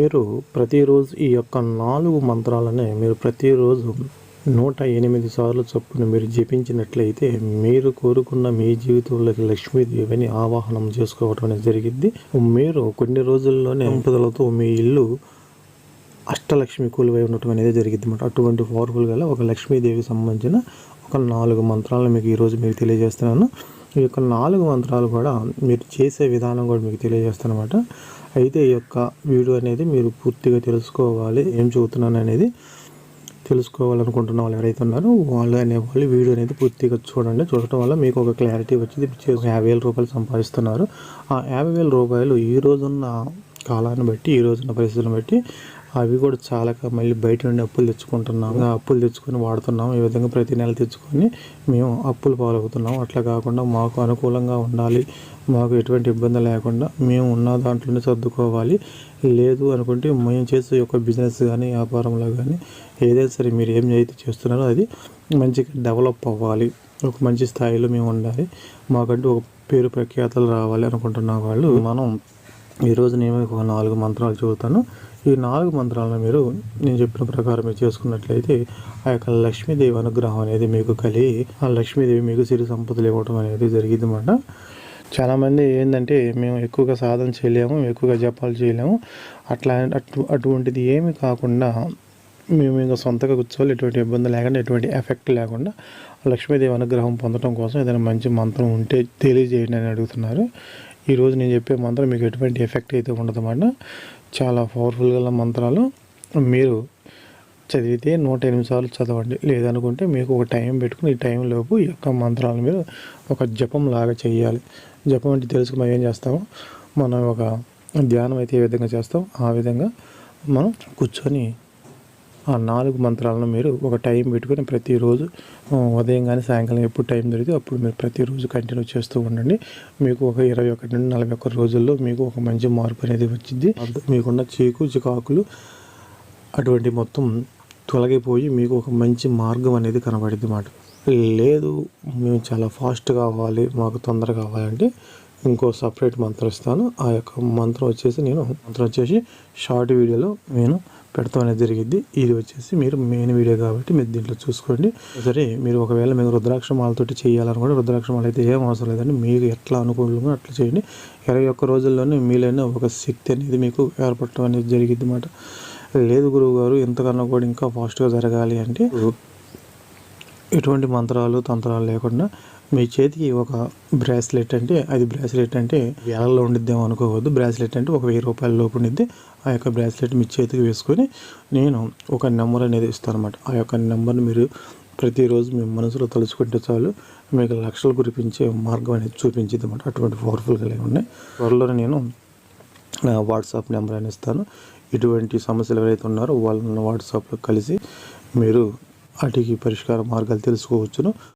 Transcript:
మీరు ప్రతిరోజు ఈ యొక్క నాలుగు మంత్రాలని మీరు ప్రతిరోజు నూట ఎనిమిది సార్లు చొప్పున మీరు జపించినట్లయితే మీరు కోరుకున్న మీ జీవితంలోకి లక్ష్మీదేవిని ఆవాహనం చేసుకోవడం అనేది జరిగింది మీరు కొన్ని రోజుల్లోనే ఎంపదలతో మీ ఇల్లు అష్టలక్ష్మి కూలివై ఉండటం అనేది జరిగింది అనమాట అటువంటి పవర్ఫుల్ గల ఒక లక్ష్మీదేవికి సంబంధించిన ఒక నాలుగు మంత్రాలను మీకు ఈరోజు మీకు తెలియజేస్తున్నాను. ఈ యొక్క నాలుగు మంత్రాలు కూడా మీరు చేసే విధానం కూడా మీకు తెలియజేస్తానమాట. అయితే ఈ యొక్క వీడియో అనేది మీరు పూర్తిగా తెలుసుకోవాలి ఏం చెబుతున్నాను అనేది తెలుసుకోవాలనుకుంటున్న వాళ్ళు ఎవరైతే ఉన్నారో వాళ్ళు అనేవాళ్ళు వీడియో అనేది పూర్తిగా చూడండి. చూడటం వల్ల మీకు ఒక క్లారిటీ వచ్చింది. యాభై వేల రూపాయలు సంపాదిస్తున్నారు. ఆ యాభై వేల రూపాయలు ఈ రోజున్న కాలాన్ని బట్టి ఈ రోజున్న పరిస్థితులను బట్టి అవి కూడా చాలా మళ్ళీ బయట నుండి అప్పులు తెచ్చుకుంటున్నాం. అప్పులు తెచ్చుకొని వాడుతున్నాం. ఈ విధంగా ప్రతి నెల తెచ్చుకొని మేము అప్పులు పాలవుతున్నాం. అట్లా కాకుండా మాకు అనుకూలంగా ఉండాలి. మాకు ఎటువంటి ఇబ్బంది లేకుండా మేము ఉన్న దాంట్లోనే సర్దుకోవాలి. లేదు అనుకుంటే మేము చేసే యొక్క బిజినెస్ కానీ వ్యాపారంలో కానీ ఏదైనా సరే మీరు ఏం అయితే చేస్తున్నారో అది మంచిగా డెవలప్ అవ్వాలి. ఒక మంచి స్థాయిలో మేము ఉండాలి. మాకంటూ ఒక పేరు ప్రఖ్యాతలు రావాలి అనుకుంటున్న వాళ్ళు. మనం ఈరోజు నేను ఒక నాలుగు మంత్రాలు చదువుతాను. ఈ నాలుగు మంత్రాలను మీరు నేను చెప్పిన ప్రకారం మీరు చేసుకున్నట్లయితే ఆ యొక్క లక్ష్మీదేవి అనుగ్రహం అనేది మీకు కలిగి ఆ లక్ష్మీదేవి మీకు సిరి సంపదలు ఇవ్వడం అనేది జరిగింది అన్నమాట చాలామంది ఏంటంటే మేము ఎక్కువగా సాధన చేయలేము ఎక్కువగా జపాలు చేయలేము. అట్లా అటు అటువంటిది ఏమి కాకుండా మేము ఇంకా సొంతగా కూర్చోవాలి ఎటువంటి ఇబ్బంది లేకుండా ఎటువంటి ఎఫెక్ట్ లేకుండా లక్ష్మీదేవి అనుగ్రహం పొందడం కోసం ఏదైనా మంచి మంత్రం ఉంటే తెలియజేయండి అని అడుగుతున్నారు. ఈరోజు నేను చెప్పే మంత్రం మీకు ఎటువంటి ఎఫెక్ట్ అయితే ఉండదన్నమాట చాలా పవర్ఫుల్ గల మంత్రాలు మీరు చదివితే నూట ఎనిమిది సార్లు చదవండి. లేదనుకుంటే మీకు ఒక టైం పెట్టుకుని ఈ టైంలోపు ఈ యొక్క మంత్రాలను మీరు ఒక జపం లాగా చేయాలి. జపం అంటే తెలుసుకు మనం ఏం చేస్తామో? మనం ఒక ధ్యానం అయితే ఏ విధంగా చేస్తాం? ఆ విధంగా మనం కూర్చొని ఆ నాలుగు మంత్రాలను మీరు ఒక టైం పెట్టుకొని ప్రతిరోజు ఉదయం కానీ సాయంకాలం ఎప్పుడు టైం దొరికితే అప్పుడు మీరు ప్రతిరోజు కంటిన్యూ చేస్తూ ఉండండి. మీకు ఒక ఇరవై ఒకటి నుండి నలభై ఒక్క రోజుల్లో మీకు ఒక మంచి మార్పు అనేది వచ్చింది. మీకున్న చీకు చికాకులు అటువంటి మొత్తం తొలగిపోయి మీకు ఒక మంచి మార్గం అనేది కనబడింది అన్నమాట. లేదు మేము చాలా ఫాస్ట్ కావాలి మాకు తొందర కావాలంటే ఇంకో సపరేట్ మంత్రం ఇస్తాను. ఆ యొక్క మంత్రం వచ్చేసి నేను మంత్రం వచ్చేసి షార్ట్ వీడియోలో నేను పెడతాం అనేది జరిగింది. ఇది వచ్చేసి మీరు మెయిన్ వీడియో కాబట్టి మీరు దీంట్లో చూసుకోండి. సరే మీరు ఒకవేళ మీరు రుద్రాక్ష మాలతోటి చేయాలనుకుంటే రుద్రాక్ష మాల అయితే ఏం అవసరం లేదండి. మీకు ఎట్లా అనుకూలంగా అట్లా చేయండి. ఇరవై ఒక్క రోజుల్లోనే మీలైన ఒక శక్తి అనేది మీకు ఏర్పడటం అనేది జరిగింది అనమాట లేదు గురువు గారు ఇంతకన్నా కూడా ఇంకా ఫాస్ట్గా జరగాలి అంటే ఎటువంటి మంత్రాలు తంత్రాలు లేకుండా మీ చేతికి ఒక బ్రాస్లెట్ అంటే అది బ్రాస్లెట్ అంటే వేలలో ఉండిద్దేమో అనుకోవద్దు. బ్రాస్లెట్ అంటే ఒక వెయ్యి రూపాయల లోపు ఉండిద్ది. ఆ యొక్క బ్రాస్లెట్ మీ చేతికి వేసుకొని నేను ఒక నెంబర్ అనేది ఇస్తాను అనమాట ఆ యొక్క నెంబర్ని మీరు ప్రతిరోజు మీ మనసులో తలుచుకుంటే చాలు మీకు లక్షలు కురిపించే మార్గం అనేది చూపించింది అనమాట అటువంటి పవర్ఫుల్గా ఉన్నాయి త్వరలో నేను వాట్సాప్ నెంబర్ అని ఇస్తాను. ఇటువంటి సమస్యలు ఎవరైతే ఉన్నారో వాళ్ళని వాట్సాప్లో కలిసి మీరు వాటికి పరిష్కార మార్గాలు తెలుసుకోవచ్చును.